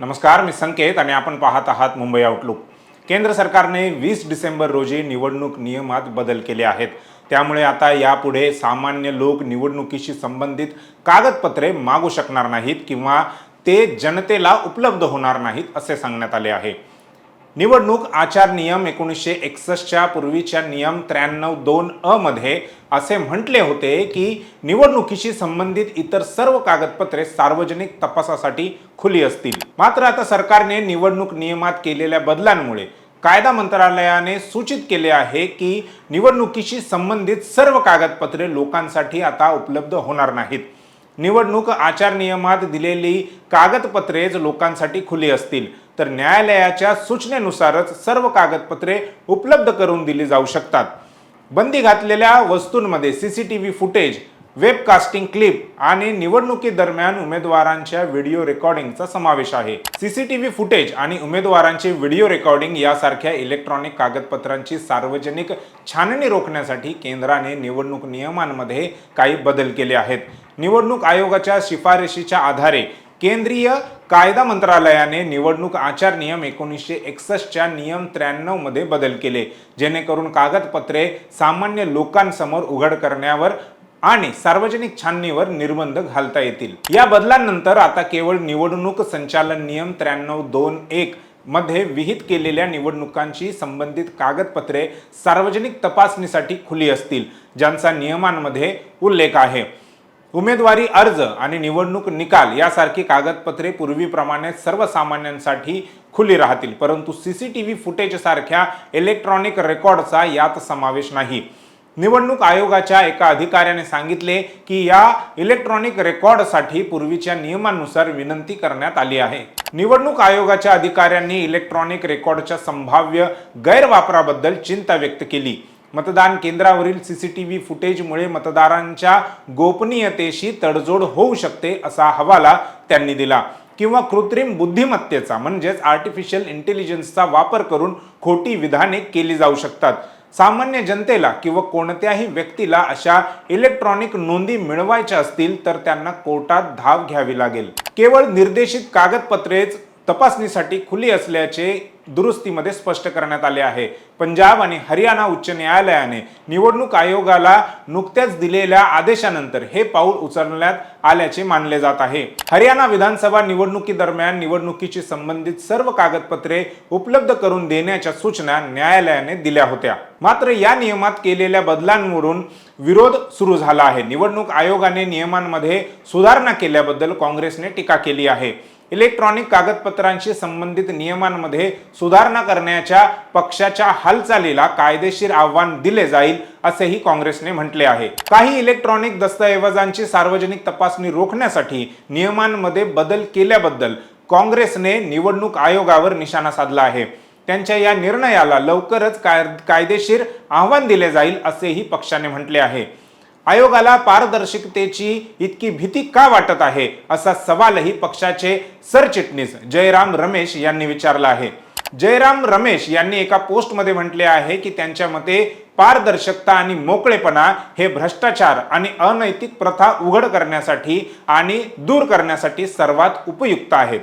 नमस्कार मी संकेत आणि आपण पाहत आहात मुंबई आउटलुक केंद्र सरकारने वीस डिसेंबर रोजी निवडणूक नियमात बदल केले आहेत. त्यामुळे आता यापुढे सामान्य लोक निवडणुकीशी संबंधित कागदपत्रे मागू शकणार नाहीत किंवा ते जनतेला उपलब्ध होणार नाहीत असे सांगण्यात आले आहे. निवडणूक आचार नियम एकोणीसशे एकसष्टच्या पूर्वीच्या नियम त्र्याण्णव दोन अ मध्ये असे म्हटले होते की निवडणुकीशी संबंधित इतर सर्व कागदपत्रे सार्वजनिक तपासासाठी खुली असतील. मात्र आता सरकारने निवडणूक नियमात केलेल्या बदलांमुळे कायदा मंत्रालयाने सूचित केले आहे की निवडणुकीशी संबंधित सर्व कागदपत्रे लोकांसाठी आता उपलब्ध होणार नाहीत. निवडणूक आचार नियमात दिलेली कागदपत्रेच लोकांसाठी खुली असतील. तर न्यायालयाच्या सूचनेनुसारच सर्व कागदपत्रे उपलब्ध करून दिली जाऊ शकतात. बंदी घातलेल्या वस्तूंमध्ये C C T V footage webcasting clip आणि निवडणुकीदरम्यान उमेदवारांच्या व्हिडिओ रेकॉर्डिंगचा समावेश आहे. सीसीटीव्ही फुटेज आणि उमेदवारांचे व्हिडिओ रेकॉर्डिंग यासारख्या इलेक्ट्रॉनिक कागदपत्रांची सार्वजनिक छाननी रोखण्यासाठी केंद्राने निवडणूक नियमांमध्ये काही बदल केले आहेत. निवडणूक आयोगाच्या शिफारशीच्या आधारे केंद्रीय कायदा मंत्रालयाने निवडणूक आचार नियम एकोणीसशे एकसष्टच्या नियम त्र्याण्णवमध्ये बदल केले जेणेकरून कागदपत्रे सामान्य लोकांसमोर उघड करण्यावर आणि सार्वजनिक छाननीवर निर्बंध घालता येतील. या बदलांनंतर आता केवळ निवडणूक संचालन नियम त्र्याण्णव दोन एक मध्ये विहित केलेल्या निवडणुकांशी संबंधित कागदपत्रे सार्वजनिक तपासणीसाठी खुली असतील ज्यांचा नियमांमध्ये उल्लेख आहे. उमेदवारी अर्ज आणि निवडणूक निकाल यासारखी कागदपत्रे पूर्वीप्रमाणे सर्वसामान्यांसाठी खुली राहतील. परंतु सी सी टी फुटेज सारख्या इलेक्ट्रॉनिक रेकॉर्डचा यात समावेश नाही. निवडणूक आयोगाच्या एका अधिकाऱ्याने सांगितले की या इलेक्ट्रॉनिक रेकॉर्डसाठी पूर्वीच्या नियमानुसार विनंती करण्यात आली आहे. निवडणूक आयोगाच्या अधिकाऱ्यांनी इलेक्ट्रॉनिक रेकॉर्डच्या संभाव्य गैरवापराबद्दल चिंता व्यक्त केली. मतदान केंद्रावरील सीसीटीव्ही फुटेजमुळे मतदारांच्या गोपनीयतेशी तडजोड होऊ शकते असा हवाला त्यांनी दिला. किंवा कृत्रिम बुद्धिमत्तेचा म्हणजेच आर्टिफिशियल इंटेलिजन्सचा वापर करून खोटी विधाने केली जाऊ शकतात. सामान्य जनतेला किंवा कोणत्याही व्यक्तीला अशा इलेक्ट्रॉनिक नोंदी मिळवायच्या असतील तर त्यांना कोर्टात धाव घ्यावी लागेल. केवळ निर्देशित कागदपत्रेच तपासणीसाठी खुली असल्याचे दुरुस्तीमध्ये स्पष्ट करण्यात आले आहे. पंजाब आणि हरियाणा उच्च न्यायालयाने निवडणूक आयोगाला नुकत्याच दिलेल्या आदेशानंतर हे पाऊल उचलण्यात आल्याचे मानले जात आहे. हरियाणा विधानसभा निवडणुकीदरम्यान निवडणुकीची संबंधित सर्व कागदपत्रे उपलब्ध करून देण्याच्या सूचना न्यायालयाने दिल्या होत्या. मात्र या नियमात केलेल्या बदलांवरून विरोध सुरू झाला आहे. निवडणूक आयोगाने नियमांमध्ये सुधारणा केल्याबद्दल काँग्रेसने टीका केली आहे. इलेक्ट्रॉनिक कागदपत्रांशी संबंधित नियमांमध्ये सुधारणा करण्याच्या पक्षाच्या हालचालीला कायदेशीर आव्हान दिले जाईल असेही काँग्रेसने म्हटले आहे. काही इलेक्ट्रॉनिक दस्तऐवजांची सार्वजनिक तपासणी रोखण्यासाठी नियमांमध्ये बदल केल्याबद्दल काँग्रेसने निवडणूक आयोगावर निशाणा साधला आहे. त्यांच्या या निर्णयाला लवकरच काय कायदेशीर आव्हान दिले जाईल असेही पक्षाने म्हटले आहे. आयोगाला पारदर्शकतेची इतकी भीती का वाटत आहे असा सवालही पक्षाचे सरचिटणीस जयराम रमेश यांनी विचारला आहे. जयराम रमेश यांनी एका पोस्टमध्ये म्हटले आहे की त्यांच्या मते पारदर्शकता आणि मोकळेपणा हे भ्रष्टाचार आणि अनैतिक प्रथा उघड करण्यासाठी आणि दूर करण्यासाठी सर्वात उपयुक्त आहेत.